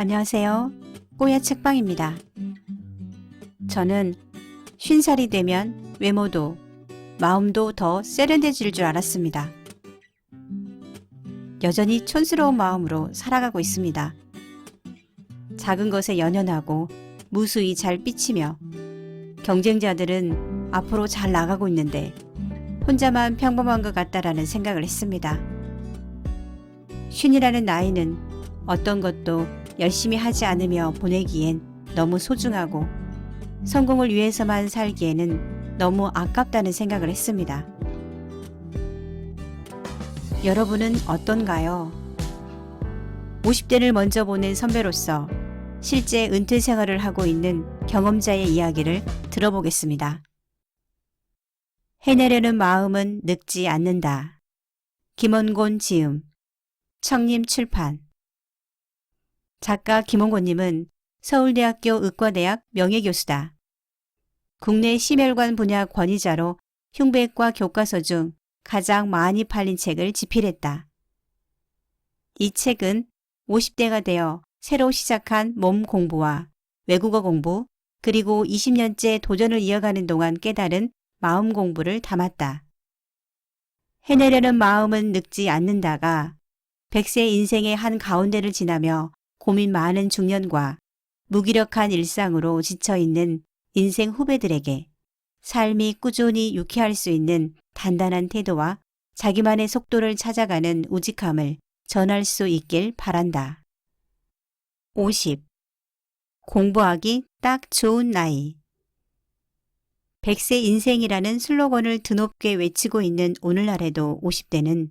안녕하세요. 뽀야 책방입니다. 저는 쉰 살이 되면 외모도 마음도 더 세련돼질 줄 알았습니다. 여전히 촌스러운 마음으로 살아가고 있습니다. 작은 것에 연연하고 무수히 잘 삐치며 경쟁자들은 앞으로 잘 나가고 있는데 혼자만 평범한 것 같다라는 생각을 했습니다. 쉰이라는 나이는 어떤 것도 열심히 하지 않으며 보내기엔 너무 소중하고 성공을 위해서만 살기에는 너무 아깝다는 생각을 했습니다. 여러분은 어떤가요? 50대를 먼저 보낸 선배로서 실제 은퇴 생활을 하고 있는 경험자의 이야기를 들어보겠습니다. 해내려는 마음은 늙지 않는다. 김원곤 지음, 청림 출판 작가 김원곤님은 서울대학교 의과대학 명예교수다. 국내 심혈관 분야 권위자로 흉배과 교과서 중 가장 많이 팔린 책을 집필했다. 이 책은 50대가 되어 새로 시작한 몸 공부와 외국어 공부, 그리고 20년째 도전을 이어가는 동안 깨달은 마음 공부를 담았다. 해내려는 마음은 늙지 않는다가 100세 인생의 한 가운데를 지나며 고민 많은 중년과 무기력한 일상으로 지쳐있는 인생 후배들에게 삶이 꾸준히 유쾌할 수 있는 단단한 태도와 자기만의 속도를 찾아가는 우직함을 전할 수 있길 바란다. 50. 공부하기 딱 좋은 나이. 100세 인생이라는 슬로건을 드높게 외치고 있는 오늘날에도 50대는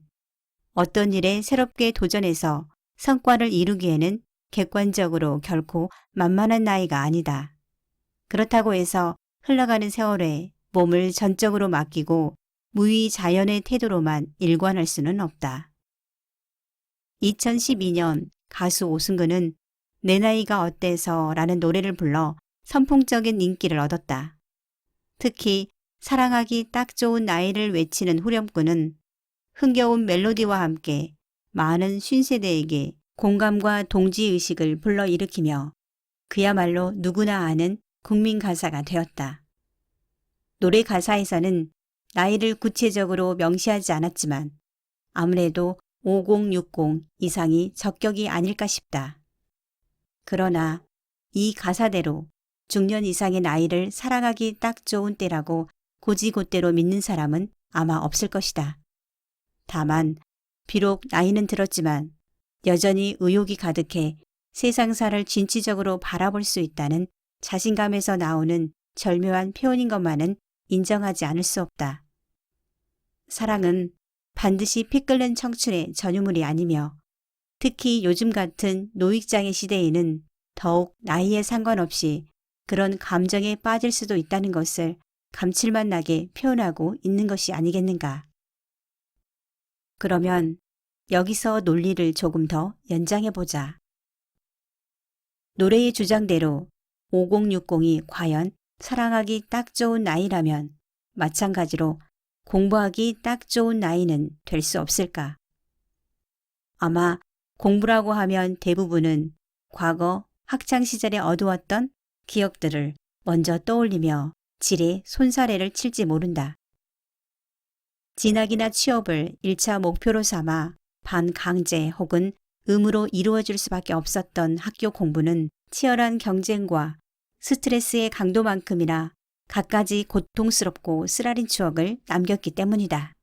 어떤 일에 새롭게 도전해서 성과를 이루기에는 객관적으로 결코 만만한 나이가 아니다. 그렇다고 해서 흘러가는 세월에 몸을 전적으로 맡기고 무의 자연의 태도로만 일관할 수는 없다. 2012년 가수 오승근은 내 나이가 어때서 라는 노래를 불러 선풍적인 인기를 얻었다. 특히 사랑하기 딱 좋은 나이를 외치는 후렴구는 흥겨운 멜로디와 함께 많은 쉰세대에게 공감과 동지의식을 불러일으키며 그야말로 누구나 아는 국민 가사가 되었다. 노래 가사에서는 나이를 구체적으로 명시하지 않았지만 아무래도 5060 이상이 적격이 아닐까 싶다. 그러나 이 가사대로 중년 이상의 나이를 사랑하기 딱 좋은 때라고 고지고대로 믿는 사람은 아마 없을 것이다. 다만 비록 나이는 들었지만 여전히 의욕이 가득해 세상사를 진취적으로 바라볼 수 있다는 자신감에서 나오는 절묘한 표현인 것만은 인정하지 않을 수 없다. 사랑은 반드시 피 끓는 청춘의 전유물이 아니며 특히 요즘 같은 노익장의 시대에는 더욱 나이에 상관없이 그런 감정에 빠질 수도 있다는 것을 감칠맛 나게 표현하고 있는 것이 아니겠는가. 그러면 여기서 논리를 조금 더 연장해 보자. 노래의 주장대로 5060이 과연 사랑하기 딱 좋은 나이라면 마찬가지로 공부하기 딱 좋은 나이는 될 수 없을까? 아마 공부라고 하면 대부분은 과거 학창시절에 어두웠던 기억들을 먼저 떠올리며 지레 손사래를 칠지 모른다. 진학이나 취업을 1차 목표로 삼아 반강제 혹은 의무로 이루어질 수밖에 없었던 학교 공부는 치열한 경쟁과 스트레스의 강도만큼이나 갖가지 고통스럽고 쓰라린 추억을 남겼기 때문이다.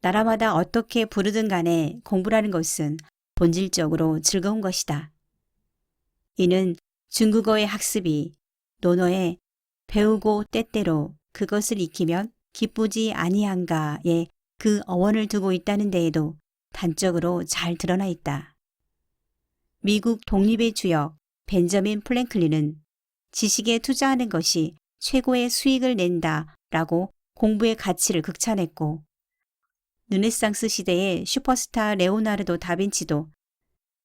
나라마다 어떻게 부르든 간에 공부라는 것은 본질적으로 즐거운 것이다. 이는 중국어의 학습이 논어에 배우고 때때로 그것을 익히면 기쁘지 아니한가에 그 어원을 두고 있다는 데에도 단적으로 잘 드러나 있다. 미국 독립의 주역 벤저민 플랭클린은 지식에 투자하는 것이 최고의 수익을 낸다 라고 공부의 가치를 극찬했고 르네상스 시대의 슈퍼스타 레오나르도 다빈치도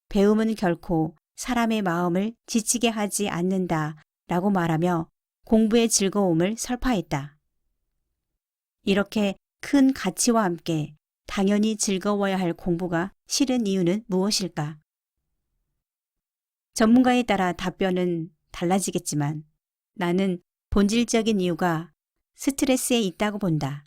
배움은 결코 사람의 마음을 지치게 하지 않는다 라고 말하며 공부의 즐거움을 설파했다. 이렇게 큰 가치와 함께 당연히 즐거워야 할 공부가 싫은 이유는 무엇일까? 전문가에 따라 답변은 달라지겠지만 나는 본질적인 이유가 스트레스에 있다고 본다.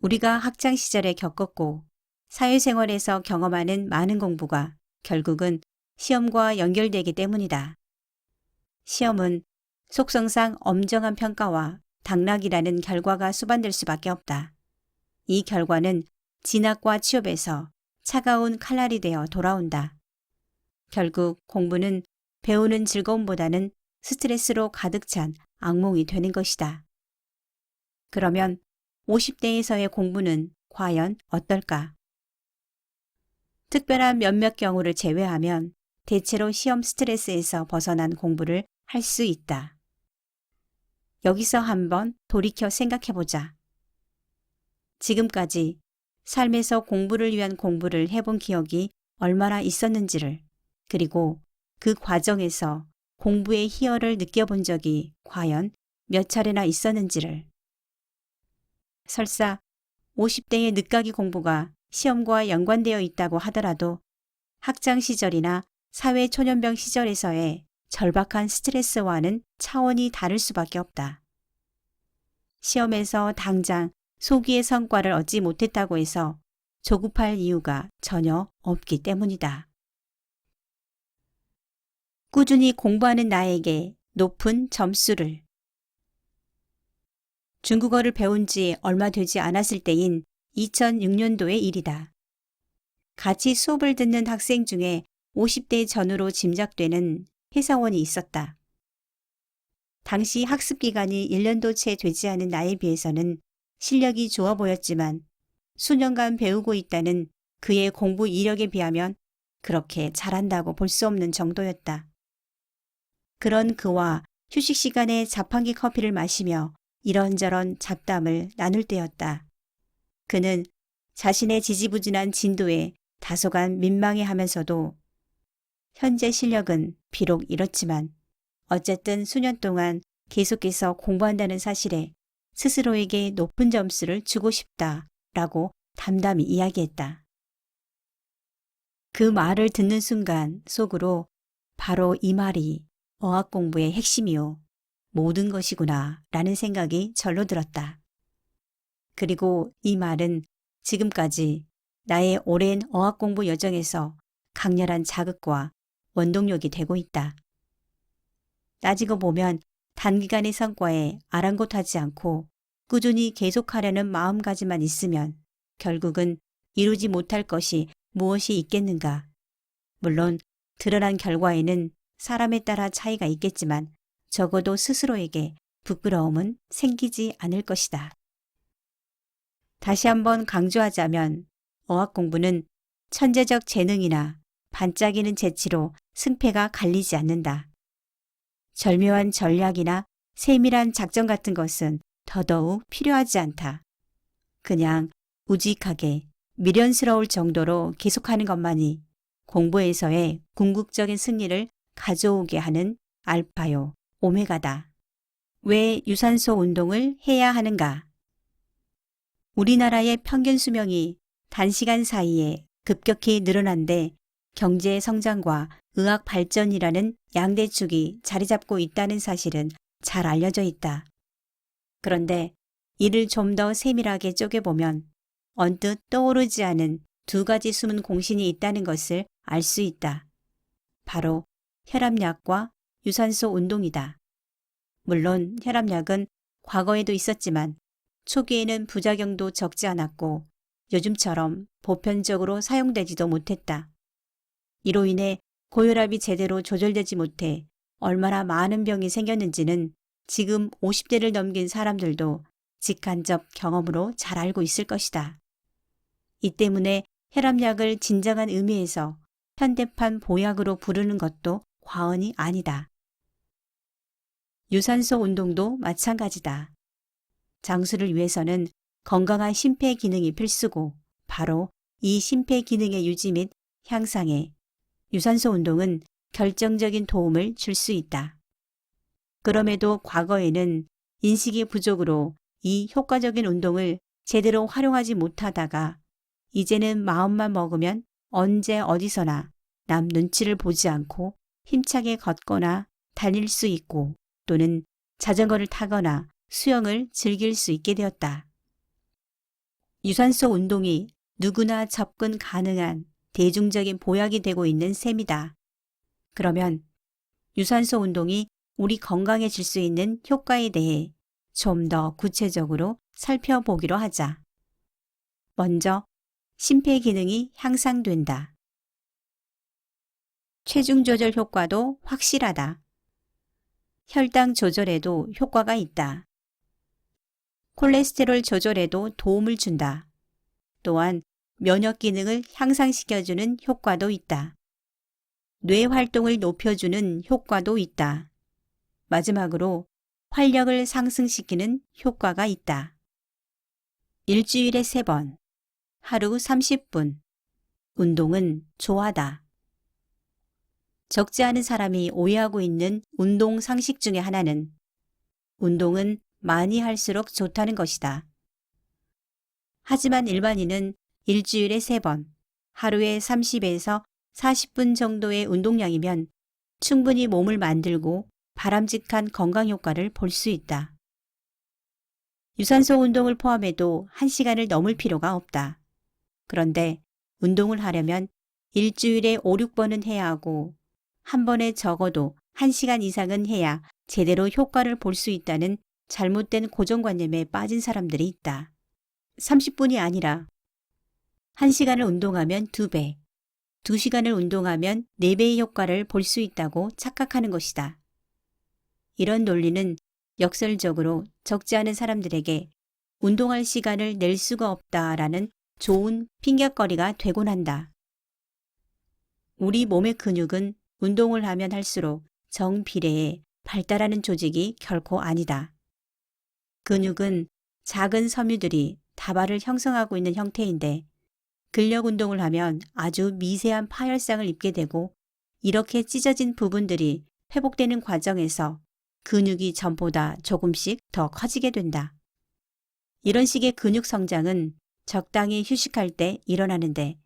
우리가 학창 시절에 겪었고 사회생활에서 경험하는 많은 공부가 결국은 시험과 연결되기 때문이다. 시험은 속성상 엄정한 평가와 당락이라는 결과가 수반될 수밖에 없다. 이 결과는 진학과 취업에서 차가운 칼날이 되어 돌아온다. 결국 공부는 배우는 즐거움보다는 스트레스로 가득 찬 악몽이 되는 것이다. 그러면 50대에서의 공부는 과연 어떨까? 특별한 몇몇 경우를 제외하면 대체로 시험 스트레스에서 벗어난 공부를 할 수 있다. 여기서 한번 돌이켜 생각해 보자. 지금까지 삶에서 공부를 위한 공부를 해본 기억이 얼마나 있었는지를 그리고 그 과정에서 공부의 희열을 느껴본 적이 과연 몇 차례나 있었는지를 설사 50대의 늦가기 공부가 시험과 연관되어 있다고 하더라도 학창 시절이나 사회 초년병 시절에서의 절박한 스트레스와는 차원이 다를 수밖에 없다. 시험에서 당장 소기의 성과를 얻지 못했다고 해서 조급할 이유가 전혀 없기 때문이다. 꾸준히 공부하는 나에게 높은 점수를 중국어를 배운 지 얼마 되지 않았을 때인 2006년도의 일이다. 같이 수업을 듣는 학생 중에 50대 전후로 짐작되는 회사원이 있었다. 당시 학습 기간이 1년도 채 되지 않은 나에 비해서는 실력이 좋아 보였지만 수년간 배우고 있다는 그의 공부 이력에 비하면 그렇게 잘한다고 볼 수 없는 정도였다. 그런 그와 휴식 시간에 자판기 커피를 마시며 이런저런 잡담을 나눌 때였다. 그는 자신의 지지부진한 진도에 다소간 민망해 하면서도 현재 실력은 비록 이렇지만 어쨌든 수년 동안 계속해서 공부한다는 사실에 스스로에게 높은 점수를 주고 싶다 라고 담담히 이야기했다. 그 말을 듣는 순간 속으로 바로 이 말이 어학 공부의 핵심이요. 모든 것이구나 라는 생각이 절로 들었다. 그리고 이 말은 지금까지 나의 오랜 어학 공부 여정에서 강렬한 자극과 원동력이 되고 있다. 따지고 보면 단기간의 성과에 아랑곳하지 않고 꾸준히 계속하려는 마음가짐만 있으면 결국은 이루지 못할 것이 무엇이 있겠는가. 물론 드러난 결과에는 사람에 따라 차이가 있겠지만 적어도 스스로에게 부끄러움은 생기지 않을 것이다. 다시 한번 강조하자면 어학 공부는 천재적 재능이나 반짝이는 재치로 승패가 갈리지 않는다. 절묘한 전략이나 세밀한 작전 같은 것은 더더욱 필요하지 않다. 그냥 우직하게 미련스러울 정도로 계속하는 것만이 공부에서의 궁극적인 승리를 가져오게 하는 알파요, 오메가다. 왜 유산소 운동을 해야 하는가? 우리나라의 평균 수명이 단시간 사이에 급격히 늘어난데 경제 성장과 의학 발전이라는 양대축이 자리 잡고 있다는 사실은 잘 알려져 있다. 그런데 이를 좀 더 세밀하게 쪼개보면 언뜻 떠오르지 않은 두 가지 숨은 공신이 있다는 것을 알 수 있다. 바로 혈압약과 유산소 운동이다. 물론 혈압약은 과거에도 있었지만 초기에는 부작용도 적지 않았고 요즘처럼 보편적으로 사용되지도 못했다. 이로 인해 고혈압이 제대로 조절되지 못해 얼마나 많은 병이 생겼는지는 지금 50대를 넘긴 사람들도 직간접 경험으로 잘 알고 있을 것이다. 이 때문에 혈압약을 진정한 의미에서 현대판 보약으로 부르는 것도 과언이 아니다. 유산소 운동도 마찬가지다. 장수를 위해서는 건강한 심폐 기능이 필수고 바로 이 심폐 기능의 유지 및 향상에 유산소 운동은 결정적인 도움을 줄 수 있다. 그럼에도 과거에는 인식의 부족으로 이 효과적인 운동을 제대로 활용하지 못하다가 이제는 마음만 먹으면 언제 어디서나 남 눈치를 보지 않고 힘차게 걷거나 달릴 수 있고 또는 자전거를 타거나 수영을 즐길 수 있게 되었다. 유산소 운동이 누구나 접근 가능한 대중적인 보약이 되고 있는 셈이다. 그러면 유산소 운동이 우리 건강해질 수 있는 효과에 대해 좀 더 구체적으로 살펴보기로 하자. 먼저 심폐 기능이 향상된다. 체중 조절 효과도 확실하다. 혈당 조절에도 효과가 있다. 콜레스테롤 조절에도 도움을 준다. 또한 면역 기능을 향상시켜주는 효과도 있다. 뇌 활동을 높여주는 효과도 있다. 마지막으로 활력을 상승시키는 효과가 있다. 일주일에 3번, 하루 30분. 운동은 좋아다. 적지 않은 사람이 오해하고 있는 운동 상식 중의 하나는 운동은 많이 할수록 좋다는 것이다. 하지만 일반인은 일주일에 3번, 하루에 30에서 40분 정도의 운동량이면 충분히 몸을 만들고 바람직한 건강 효과를 볼 수 있다. 유산소 운동을 포함해도 1시간을 넘을 필요가 없다. 그런데 운동을 하려면 일주일에 5, 6번은 해야 하고 한 번에 적어도 1시간 이상은 해야 제대로 효과를 볼 수 있다는 잘못된 고정관념에 빠진 사람들이 있다. 30분이 아니라 1시간을 운동하면 2배, 2시간을 운동하면 4배의 효과를 볼 수 있다고 착각하는 것이다. 이런 논리는 역설적으로 적지 않은 사람들에게 운동할 시간을 낼 수가 없다라는 좋은 핑계거리가 되곤 한다. 우리 몸의 근육은 운동을 하면 할수록 정비례에 발달하는 조직이 결코 아니다. 근육은 작은 섬유들이 다발을 형성하고 있는 형태인데 근력 운동을 하면 아주 미세한 파열상을 입게 되고 이렇게 찢어진 부분들이 회복되는 과정에서 근육이 전보다 조금씩 더 커지게 된다. 이런 식의 근육 성장은 적당히 휴식할 때 일어나는데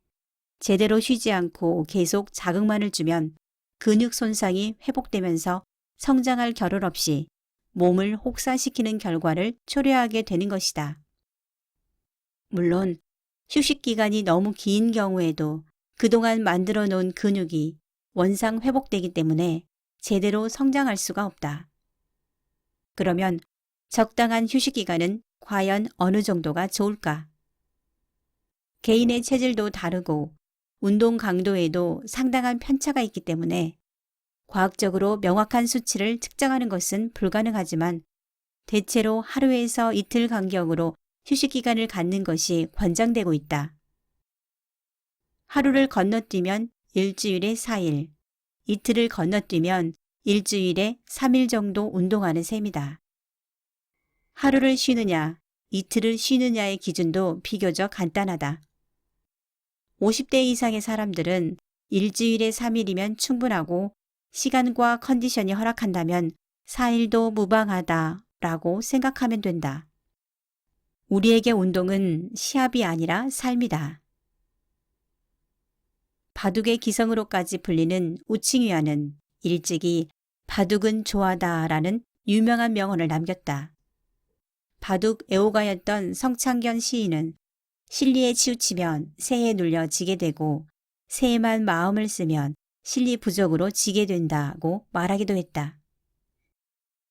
제대로 쉬지 않고 계속 자극만을 주면 근육 손상이 회복되면서 성장할 겨를 없이 몸을 혹사시키는 결과를 초래하게 되는 것이다. 물론 휴식 기간이 너무 긴 경우에도 그동안 만들어 놓은 근육이 원상 회복되기 때문에 제대로 성장할 수가 없다. 그러면 적당한 휴식 기간은 과연 어느 정도가 좋을까? 개인의 체질도 다르고 운동 강도에도 상당한 편차가 있기 때문에 과학적으로 명확한 수치를 측정하는 것은 불가능하지만 대체로 하루에서 이틀 간격으로 휴식 기간을 갖는 것이 권장되고 있다. 하루를 건너뛰면 일주일에 4일, 이틀을 건너뛰면 일주일에 3일 정도 운동하는 셈이다. 하루를 쉬느냐, 이틀을 쉬느냐의 기준도 비교적 간단하다. 50대 이상의 사람들은 일주일에 3일이면 충분하고 시간과 컨디션이 허락한다면 4일도 무방하다 라고 생각하면 된다. 우리에게 운동은 시합이 아니라 삶이다. 바둑의 기성으로까지 불리는 우칭위안은 일찍이 바둑은 좋아다 라는 유명한 명언을 남겼다. 바둑 애호가였던 성창견 시인은 실리에 치우치면 새에 눌려 지게 되고 새에만 마음을 쓰면 실리 부족으로 지게 된다고 말하기도 했다.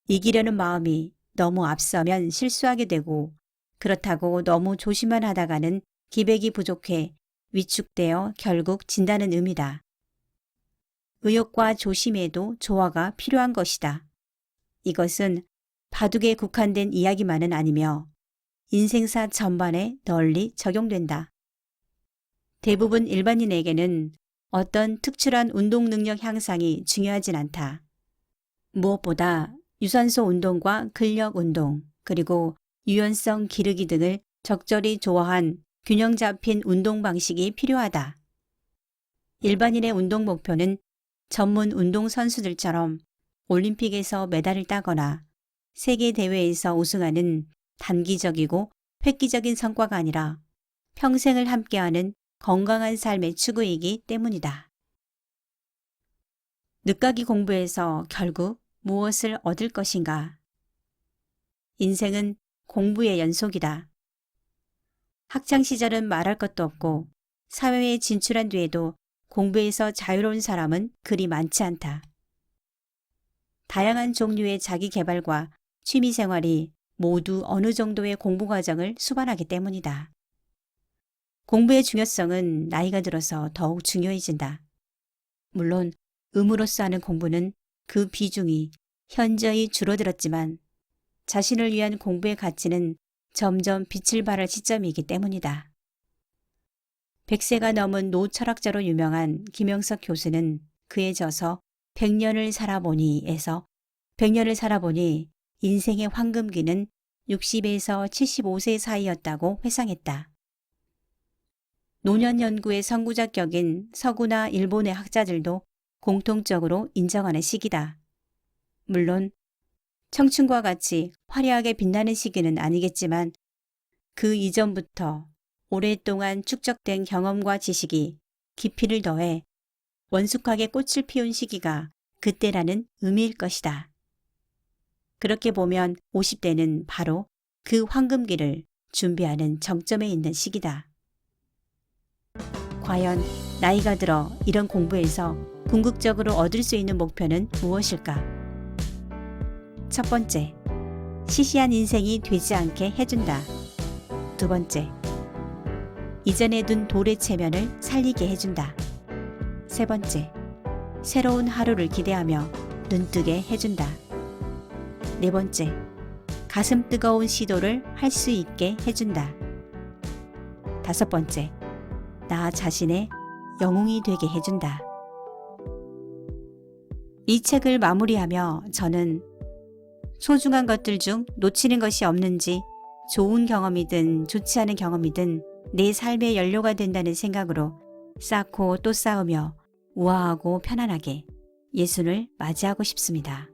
이기려는 마음이 너무 앞서면 실수하게 되고 그렇다고 너무 조심만 하다가는 기백이 부족해 위축되어 결국 진다는 의미다. 의욕과 조심에도 조화가 필요한 것이다. 이것은 바둑에 국한된 이야기만은 아니며 인생사 전반에 널리 적용된다. 대부분 일반인에게는 어떤 특출한 운동 능력 향상이 중요하진 않다. 무엇보다 유산소 운동과 근력 운동, 그리고 유연성 기르기 등을 적절히 조화한 균형 잡힌 운동 방식이 필요하다. 일반인의 운동 목표는 전문 운동 선수들처럼 올림픽에서 메달을 따거나 세계 대회에서 우승하는 단기적이고 획기적인 성과가 아니라 평생을 함께하는 건강한 삶의 추구이기 때문이다. 늦가기 공부에서 결국 무엇을 얻을 것인가? 인생은 공부의 연속이다. 학창 시절은 말할 것도 없고 사회에 진출한 뒤에도 공부에서 자유로운 사람은 그리 많지 않다. 다양한 종류의 자기 개발과 취미 생활이 모두 어느 정도의 공부 과정을 수반하기 때문이다. 공부의 중요성은 나이가 들어서 더욱 중요해진다. 물론 의무로서 하는 공부는 그 비중이 현저히 줄어들었지만 자신을 위한 공부의 가치는 점점 빛을 발할 시점이기 때문이다. 100세가 넘은 노철학자로 유명한 김영석 교수는 그에 져서 100년을 살아보니에서 100년을 살아보니 인생의 황금기는 60에서 75세 사이였다고 회상했다. 노년 연구의 선구자 격인 서구나 일본의 학자들도 공통적으로 인정하는 시기다. 물론 청춘과 같이 화려하게 빛나는 시기는 아니겠지만 그 이전부터 오랫동안 축적된 경험과 지식이 깊이를 더해 원숙하게 꽃을 피운 시기가 그때라는 의미일 것이다. 그렇게 보면 50대는 바로 그 황금기를 준비하는 정점에 있는 시기다. 과연 나이가 들어 이런 공부에서 궁극적으로 얻을 수 있는 목표는 무엇일까? 첫 번째, 시시한 인생이 되지 않게 해준다. 두 번째, 이전에 둔 돌의 체면을 살리게 해준다. 세 번째, 새로운 하루를 기대하며 눈뜨게 해준다. 네 번째, 가슴 뜨거운 시도를 할 수 있게 해준다. 다섯 번째, 나 자신의 영웅이 되게 해준다. 이 책을 마무리하며 저는 소중한 것들 중 놓치는 것이 없는지 좋은 경험이든 좋지 않은 경험이든 내 삶의 연료가 된다는 생각으로 쌓고 또 쌓으며 우아하고 편안하게 예순을 맞이하고 싶습니다.